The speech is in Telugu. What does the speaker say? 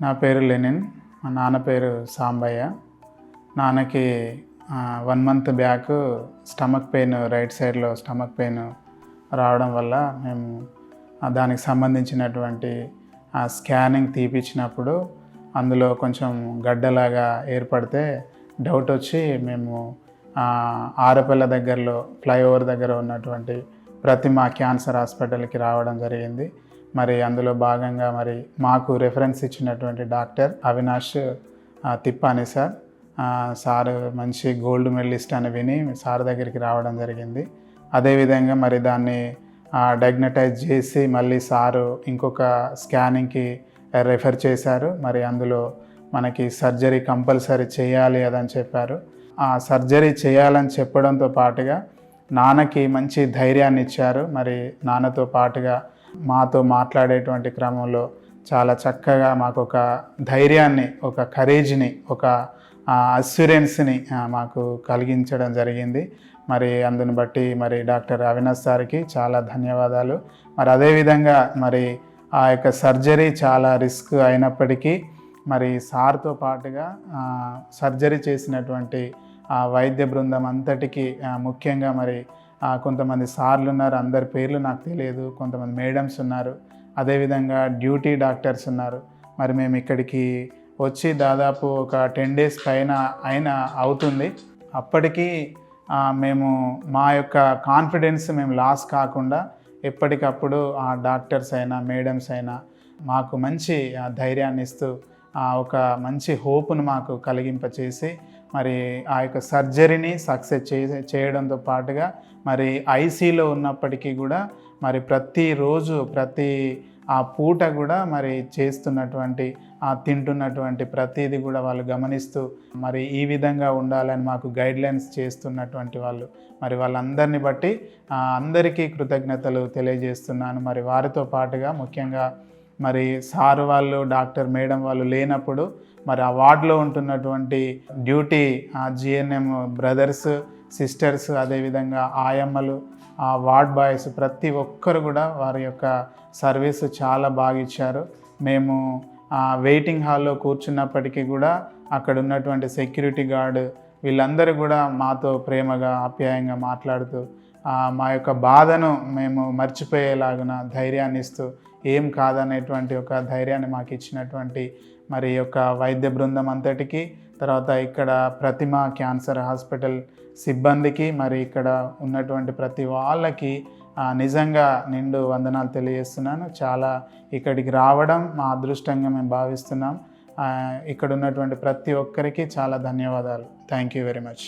నా పేరు లెనిన్. మా నాన్న పేరు సాంబయ్య. నాన్నకి one month back stomach pain right సైడ్లో స్టమక్ పెయిన్ రావడం వల్ల మేము దానికి సంబంధించినటువంటి ఆ స్కానింగ్ తీపిచ్చినప్పుడు అందులో కొంచెం గడ్డలాగా ఏర్పడితే డౌట్ వచ్చి మేము ఆరపల్ల దగ్గరలో ఫ్లైఓవర్ దగ్గర ఉన్నటువంటి ప్రతిమ క్యాన్సర్ హాస్పిటల్కి రావడం జరిగింది. మరి అందులో భాగంగా మరి మాకు రెఫరెన్స్ ఇచ్చినటువంటి డాక్టర్ అవినాష్ ఆ, తిప్పాని సార్. సార్ మంచి గోల్డ్ మెడలిస్ట్ అని విని సార్ దగ్గరికి రావడం జరిగింది. అదేవిధంగా మరి దాన్ని డయాగ్నటైజ్ చేసి మళ్ళీ సారు ఇంకొక స్కానింగ్కి రెఫర్ చేశారు. మరి అందులో మనకి సర్జరీ కంపల్సరీ చేయాలి అదని చెప్పారు. ఆ సర్జరీ చేయాలని చెప్పడంతో పాటుగా నాన్నకి మంచి ధైర్యాన్ని ఇచ్చారు. మరి నాన్నతో పాటుగా మాతో మాట్లాడేటువంటి క్రమంలో చాలా చక్కగా మాకు ఒక ధైర్యాన్ని ఒక కరేజ్ని ఒక అస్యూరెన్స్ని మాకు కలిగించడం జరిగింది. మరి అందుని బట్టి మరి డాక్టర్ అవినాష్ సార్కి చాలా ధన్యవాదాలు. మరి అదేవిధంగా మరి ఆ యొక్క సర్జరీ చాలా రిస్క్ అయినప్పటికీ మరి సార్తో పాటుగా సర్జరీ చేసినటువంటి ఆ వైద్య బృందం అంతటికి ముఖ్యంగా మరి కొంతమంది సార్లు ఉన్నారు అందరి పేర్లు నాకు తెలియదు కొంతమంది మేడమ్స్ ఉన్నారు అదేవిధంగా డ్యూటీ డాక్టర్స్ ఉన్నారు. మరి మేము ఇక్కడికి వచ్చి దాదాపు ఒక టెన్ డేస్ పైన అయిన అవుతుంది. అప్పటికీ మేము మా యొక్క కాన్ఫిడెన్స్ మేము లాస్ కాకుండా ఎప్పటికప్పుడు ఆ డాక్టర్స్ అయినా మేడమ్స్ అయినా మాకు మంచి ఆ, ధైర్యాన్ని ఇస్తూ ఒక మంచి హోప్ను మాకు కలిగింపచేసి మరి ఆ యొక్క సర్జరీని సక్సెస్ చే చేయడంతో పాటుగా మరి ఐసీలో ఉన్నప్పటికీ కూడా మరి ప్రతిరోజు ప్రతి ఆ పూట కూడా మరి చేస్తున్నటువంటి ఆ తింటున్నటువంటి ప్రతిదీ కూడా వాళ్ళు గమనిస్తూ మరి ఈ విధంగా ఉండాలని మాకు గైడ్లైన్స్ చేస్తున్నటువంటి వాళ్ళు. మరి వాళ్ళందరిని బట్టి అందరికీ కృతజ్ఞతలు తెలియజేస్తున్నాను. మరి వారితో పాటుగా ముఖ్యంగా మరి సార్ వాళ్ళు డాక్టర్ మేడం వాళ్ళు లేనప్పుడు మరి ఆ వార్డులో ఉంటున్నటువంటి డ్యూటీ ఆ జిఎన్ఎం బ్రదర్స్ సిస్టర్స్ అదేవిధంగా ఆయమ్మలు ఆ వార్డ్ బాయ్స్ ప్రతి ఒక్కరు కూడా వారి యొక్క సర్వీస్ చాలా బాగా ఇచ్చారు. మేము ఆ వెయిటింగ్ హాల్లో కూర్చున్నప్పటికీ కూడా అక్కడ ఉన్నటువంటి సెక్యూరిటీ గార్డు వీళ్ళందరూ కూడా మాతో ప్రేమగా ఆప్యాయంగా మాట్లాడుతూ మా యొక్క బాధను మేము మర్చిపోయేలాగున ధైర్యాన్ని ఇస్తూ ఏం కాదనేటువంటి ఒక ధైర్యాన్ని మాకు ఇచ్చినటువంటి మరి యొక్క వైద్య బృందం అంతటికి తర్వాత ఇక్కడ ప్రతిమ క్యాన్సర్ హాస్పిటల్ సిబ్బందికి మరి ఇక్కడ ఉన్నటువంటి ప్రతి వాళ్ళకి నిజంగా నిండు వందనాలు తెలియజేస్తున్నాను. చాలా ఇక్కడికి రావడం మా అదృష్టంగా మేము భావిస్తున్నాం. ఇక్కడ ఉన్నటువంటి ప్రతి ఒక్కరికి చాలా ధన్యవాదాలు. Thank you very much